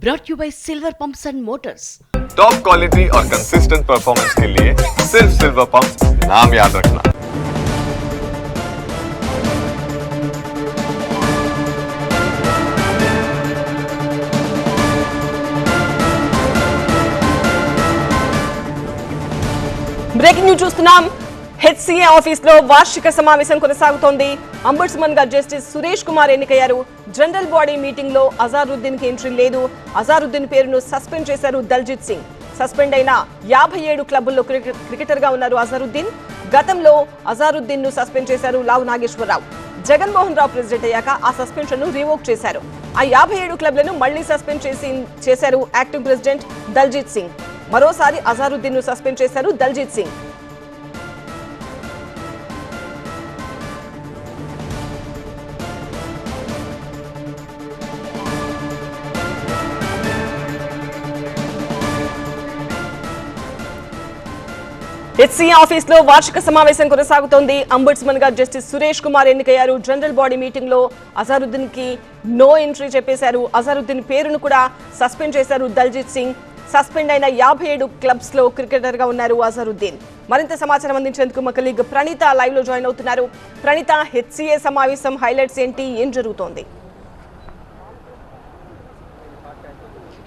brought you by Silver Pumps and Motors. Top quality और consistent performance के लिए सिर्फ सिल्वर पंप नाम याद रखना బ్రేకింగ్ న్యూస్ చూస్తున్నాం హెచ్సీఏ ఆఫీస్లో వార్షిక సమావేశం కొనసాగుతోంది. అంబుడ్స్మన్గా జస్టిస్ సురేష్ కుమార్ ఎన్నికయ్యారు. జనరల్ బాడీ మీటింగ్లో అజారుద్దీన్కి ఎంట్రీ లేదు. అజారుద్దీన్ పేరును సస్పెండ్ చేశారు దల్జిత్ సింగ్. సస్పెండ్ అయిన యాభై ఏడు క్లబ్బుల్లో క్రికెట్ క్రికెటర్గా ఉన్నారు అజారుద్దీన్. గతంలో అజారుద్దీన్ను సస్పెండ్ చేశారు లావు నాగేశ్వరరావు. జగన్మోహన్ రావు ప్రెసిడెంట్ అయ్యాక ఆ సస్పెన్షన్ను రివోక్ చేశారు. ఆ యాభై ఏడు క్లబ్లను మళ్ళీ సస్పెండ్ చేసి చేశారు యాక్టివ్ ప్రెసిడెంట్ దల్జిత్ సింగ్. మరోసారి అజారుద్దీన్ను సస్పెండ్ చేశారు దల్జిత్ సింగ్. హెచ్సీఏ ఆఫీస్లో వార్షిక సమావేశం కొనసాగుతోంది. అంబుడ్స్మన్గా జస్టిస్ సురేష్ కుమార్ ఎన్నికయ్యారు. జనరల్ బాడీ మీటింగ్లో అజారుద్దీన్కి నో ఎంట్రీ చెప్పేశారు. అజారుద్దీన్ పేరును కూడా సస్పెండ్ చేశారు దల్జిత్ సింగ్. సస్పెండ్ అయిన యాభై ఏడు క్లబ్స్లో క్రికెటర్గా ఉన్నారు అజారుద్దీన్. మరింత సమాచారం అందించేందుకు మా కలీగ్ ప్రణీత లైవ్లో జాయిన్ అవుతున్నారు. ప్రణీత హెచ్సీఏ సమావేశం హైలైట్స్ ఏంటి? ఏం జరుగుతోంది?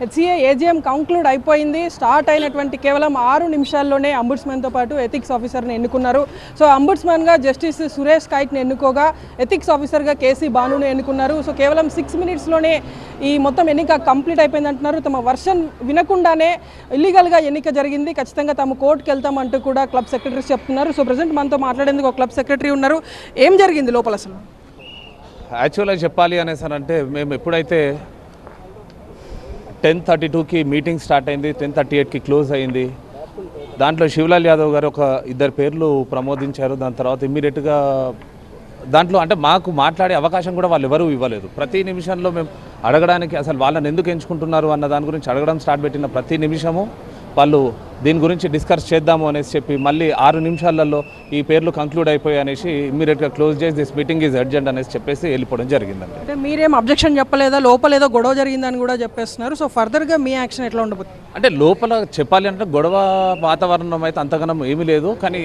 హెచ్సిఏ ఏజీఎం కంక్లూడ్ అయిపోయింది. స్టార్ట్ అయినటువంటి కేవలం ఆరు నిమిషాల్లోనే అంబుడ్స్మెన్తో పాటు ఎథిక్స్ ఆఫీసర్ని ఎన్నుకున్నారు. సో అంబుడ్స్మెన్గా జస్టిస్ సురేష్ కైట్ని ఎన్నుకోగా ఎథిక్స్ ఆఫీసర్గా కేసీ బానుని ఎన్నుకున్నారు. సో కేవలం సిక్స్ మినిట్స్లోనే ఈ మొత్తం ఎన్నిక కంప్లీట్ అయిపోయింది అంటున్నారు. తమ వర్షన్ వినకుండానే ఇల్లీగల్గా ఎన్నిక జరిగింది. ఖచ్చితంగా తాము కోర్టుకు వెళ్తామంటూ కూడా క్లబ్ సెక్రటరీస్ చెప్తున్నారు. సో ప్రజెంట్ మనతో మాట్లాడేందుకు ఒక క్లబ్ సెక్రటరీ ఉన్నారు. ఏం జరిగింది లోపల అసలు? యాక్చువల్గా చెప్పాలి అనేసి అంటే మేము ఎప్పుడైతే టెన్ థర్టీ టూకి మీటింగ్ స్టార్ట్ అయింది టెన్ థర్టీ ఎయిట్కి క్లోజ్ అయింది. దాంట్లో శివలాల్ యాదవ్ గారు ఒక ఇద్దరు పేర్లు ప్రమోదించారు దాని తర్వాత ఇమ్మీడియట్గా దాంట్లో అంటే మాకు మాట్లాడే అవకాశం కూడా వాళ్ళు ఎవరూ ఇవ్వలేదు. ప్రతి నిమిషంలో మేము అడగడానికి అసలు వాళ్ళని ఎందుకు ఎంచుకుంటున్నారు అన్న దాని గురించి అడగడం స్టార్ట్ పెట్టిన ప్రతి నిమిషము వాళ్ళు దీని గురించి డిస్కస్ చేద్దాము అనేసి చెప్పి మళ్ళీ ఆరు నిమిషాలలో ఈ పేర్లు కంక్లూడ్ అయిపోయి అనేసి ఇమ్మీడియట్గా క్లోజ్ చేసి దిస్ మీటింగ్ ఈజ్ అర్జెంట్ అనేసి చెప్పేసి వెళ్ళిపోవడం జరిగిందండి. అంటే మీరేం అబ్జెక్షన్ చెప్పలేదా? లోపల ఏదో గొడవ జరిగిందని కూడా చెప్పేస్తున్నారు. సో ఫర్దర్గా మీ యాక్షన్ ఎట్లా ఉండబోతుంది? అంటే లోపల చెప్పాలి అంటే గొడవ వాతావరణం అయితే అంతగానం ఏమీ లేదు. కానీ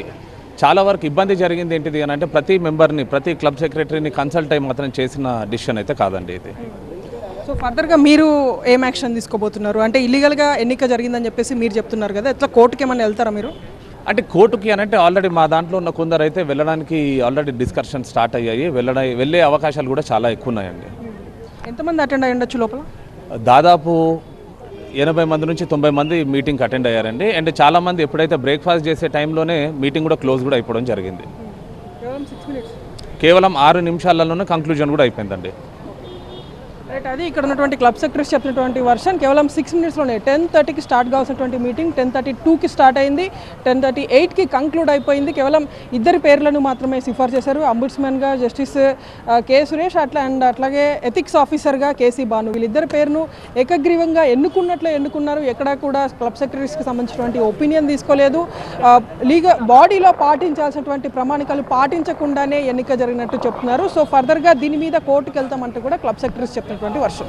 చాలా వరకు ఇబ్బంది జరిగింది ఏంటిది అని అంటే ప్రతి మెంబర్ని ప్రతి క్లబ్ సెక్రటరీని కన్సల్ట్ అయి మాత్రం చేసిన డిసిషన్ అయితే కాదండి ఇది. సో ఫర్దర్గా మీరు ఏం యాక్షన్ తీసుకోబోతున్నారు? అంటే ఇల్లీగల్గా ఎన్నిక జరిగిందని చెప్పేసి మీరు చెప్తున్నారు కదా ఎట్లా కోర్టుకి ఏమైనా వెళ్తారా మీరు? అంటే కోర్టుకి అని అంటే ఆల్రెడీ మా దాంట్లో ఉన్న కొందరు అయితే వెళ్ళడానికి ఆల్రెడీ డిస్కషన్ స్టార్ట్ అయ్యాయి. వెళ్ళడం వెళ్ళే అవకాశాలు కూడా చాలా ఎక్కువ ఉన్నాయండి ఎంతమంది అటెండ్ అయ్యి ఉండొచ్చు లోపల? దాదాపు ఎనభై మంది నుంచి తొంభై మంది మీటింగ్కి అటెండ్ అయ్యారండి. అండ్ చాలామంది ఎప్పుడైతే బ్రేక్ఫాస్ట్ చేసే టైంలోనే మీటింగ్ కూడా క్లోజ్ కూడా అయిపోవడం జరిగింది. కేవలం ఆరు నిమిషాలలోనే కంక్లూజన్ కూడా అయిపోయిందండి. రైట్ అది. ఇక్కడ ఉన్నటువంటి క్లబ్ సెక్రటరీస్ చెప్పినటువంటి వర్షన్ కేవలం సిక్స్ మినిట్స్లోనే టెన్ థర్టీకి స్టార్ట్ కావాల్సినటువంటి మీటింగ్ టెన్ థర్టీ టూకి స్టార్ట్ అయింది టెన్ థర్టీ ఎయిట్కి కంక్లూడ్ అయిపోయింది. కేవలం ఇద్దరి పేర్లను మాత్రమే సిఫార్ చేశారు. అంబుడ్స్మెన్గా జస్టిస్ కే కె సురేష్ అట్లా అండ్ అట్లాగే ఎథిక్స్ ఆఫీసర్గా కేసీ బాను వీళ్ళిద్దరి పేరును ఏకగ్రీవంగా ఎన్నుకున్నట్లు ఎన్నుకున్నారు. ఎక్కడా కూడా క్లబ్ సెక్రటరీస్కి సంబంధించినటువంటి ఒపీనియన్ తీసుకోలేదు. లీగల్ బాడీలో పాటించాల్సినటువంటి ప్రమాణికాలు పాటించకుండానే ఎన్నిక జరిగినట్టు చెప్తున్నారు. సో ఫర్దర్గా దీని మీద కోర్టుకు వెళ్తామంటూ కూడా క్లబ్ సెక్రటరీస్ చెప్పినటువంటి వర్షం